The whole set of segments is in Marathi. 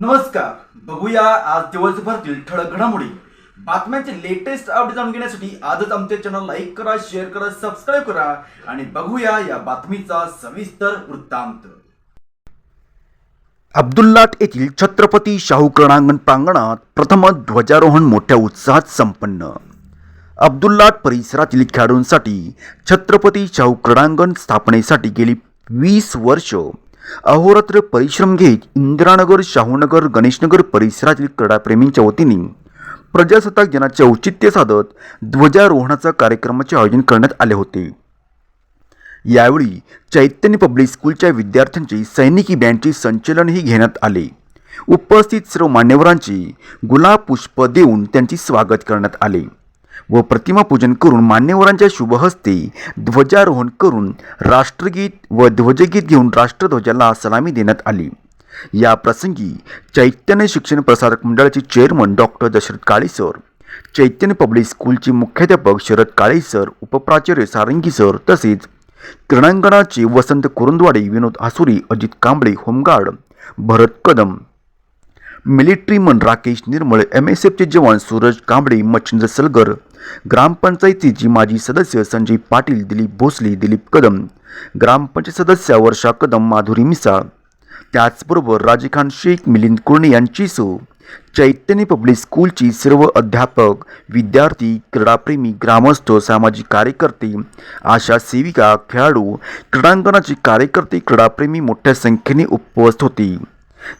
नमस्कार. बघूया आज दिवसभरातील ठळक घडामोडी. बातम्यांचे लेटेस्ट अपडेट जाणून घेण्यासाठी आजच आमच्या चॅनल लाईक करा शेअर करा सबस्क्राईब करा आणि बघूया या बातमीचा सविस्तर वृत्तांत. अब्दुल्लाट येथील छत्रपती शाहू क्रीडांगण प्रांगणात प्रथम ध्वजारोहण मोठ्या उत्साहात संपन्न. अब्दुल्लाट परिसरातील खेळाडूंसाठी छत्रपती शाहू क्रीडांगण स्थापनेसाठी गेली वीस वर्ष अहोरात्र परिश्रम घेत इंदिरानगर शाहूनगर गणेशनगर परिसरातील क्रीडाप्रेमींच्या वतीने प्रजासत्ताक दिनाचे औचित्य साधत ध्वजारोहणाचा कार्यक्रमाचे आयोजन करण्यात आले होते. यावेळी चैतन्य पब्लिक स्कूलच्या विद्यार्थ्यांची सैनिकी बँडचे संचलनही घेण्यात आले. उपस्थित सर्व मान्यवरांचे गुलाब पुष्प देऊन त्यांचे स्वागत करण्यात आले. व प्रतिमापूजन करून मान्यवरांच्या शुभहस्ते ध्वजारोहण करून राष्ट्रगीत व ध्वजगीत घेऊन राष्ट्रध्वजाला सलामी देण्यात आली. या प्रसंगी चैतन्य शिक्षण प्रसारक मंडळाचे chairman doctor Dasharath Kale sir Chaitanya public स्कूलचे मुख्याध्यापक शरद काळे सर उपप्राचार्य सारंगी सर तसेच क्रीडांगणाचे Vasant Kurundwade Vinod Asuri Ajit Kamble home guard Bharat Kadam military man Rakesh Nirmal M S एफचे जवान सूरज कांबळे मच्छिंद्र सलगर ग्रामपंचायतीची माजी सदस्य संजय पाटील दिलीप भोसले दिलीप कदम. ग्रामपंचायत सदस्य वर्षा कदम माधुरी मिसाळ त्याचबरोबर राजीखान शेख मिलिंद कुर्णे यांचीसह चैतन्य पब्लिक स्कूलची सर्व अध्यापक विद्यार्थी क्रीडाप्रेमी ग्रामस्थ सामाजिक कार्यकर्ते आशा सेविका खेळाडू क्रीडांगणाचे कार्यकर्ते क्रीडाप्रेमी मोठ्या संख्येने उपस्थित होते.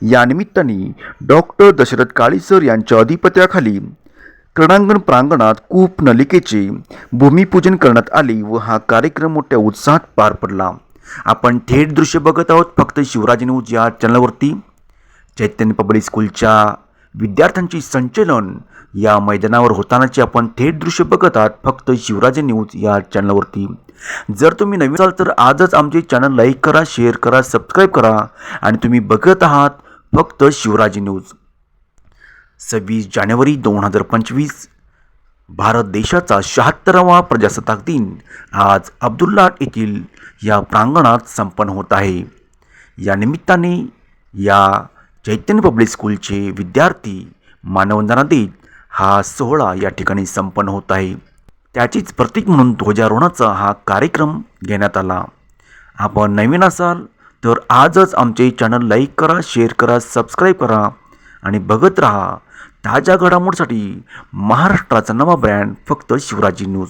यानिमित्ताने डॉक्टर दशरथ काळीसर यांच्या अधिपत्याखाली क्रीडांगण प्रांगणात कूप नलिकेचे भूमिपूजन करण्यात आले व हा कार्यक्रम मोठ्या उत्साहात पार पडला. आपण थेट दृश्य बघत आहोत फक्त शिवराज न्यूज या चॅनलवरती. चैतन्य पब्लिक स्कूलच्या विद्यार्थ्यांची संचलन या मैदानावर होतानाचे आपण थेट दृश्य बघत आहात फक्त शिवराज न्यूज या चॅनलवरती. जर तुम्ही नवीन असाल तर आजच आमचे चॅनल लाईक करा शेअर करा सबस्क्राईब करा आणि तुम्ही बघत आहात फक्त शिवराज न्यूज. सव्वीस जानेवारी दोन हजार पंचवीस भारत देशाचा शहात्तरावा प्रजासत्ताक दिन आज अब्दुल्ला येथील या प्रांगणात संपन्न होत आहे. या निमित्ताने या चैतन्य पब्लिक स्कूलचे विद्यार्थी मानवंदना देत हा सोहळा या ठिकाणी संपन्न होत आहे. त्याचीच प्रतीक म्हणून ध्वजारोहणाचा हा कार्यक्रम घेण्यात आला. आपण नवीन असाल तर आजच आमचे चॅनल लाईक करा शेअर करा सबस्क्राईब करा. आणि बघत राहा ताज्या घडामोडीसाठी महाराष्ट्राचा नवा ब्रँड फक्त शिवराजी न्यूज.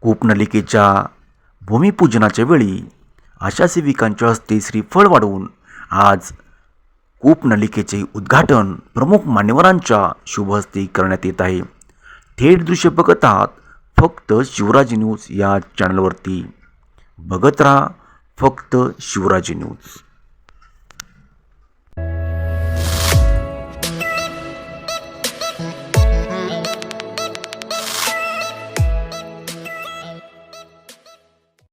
कूपनलिकेच्या भूमिपूजनाच्या वेळी आशा सेविकांच्या हस्ते श्रीफळ वाढवून आज कूपनलिकेचे उद्घाटन प्रमुख मान्यवरांच्या शुभहस्ते करण्यात येत आहे. थेट दृश्य बघत आहात फक्त शिवराजी न्यूज या चॅनलवरती बघत राहा फक्त शिवराजी न्यूज.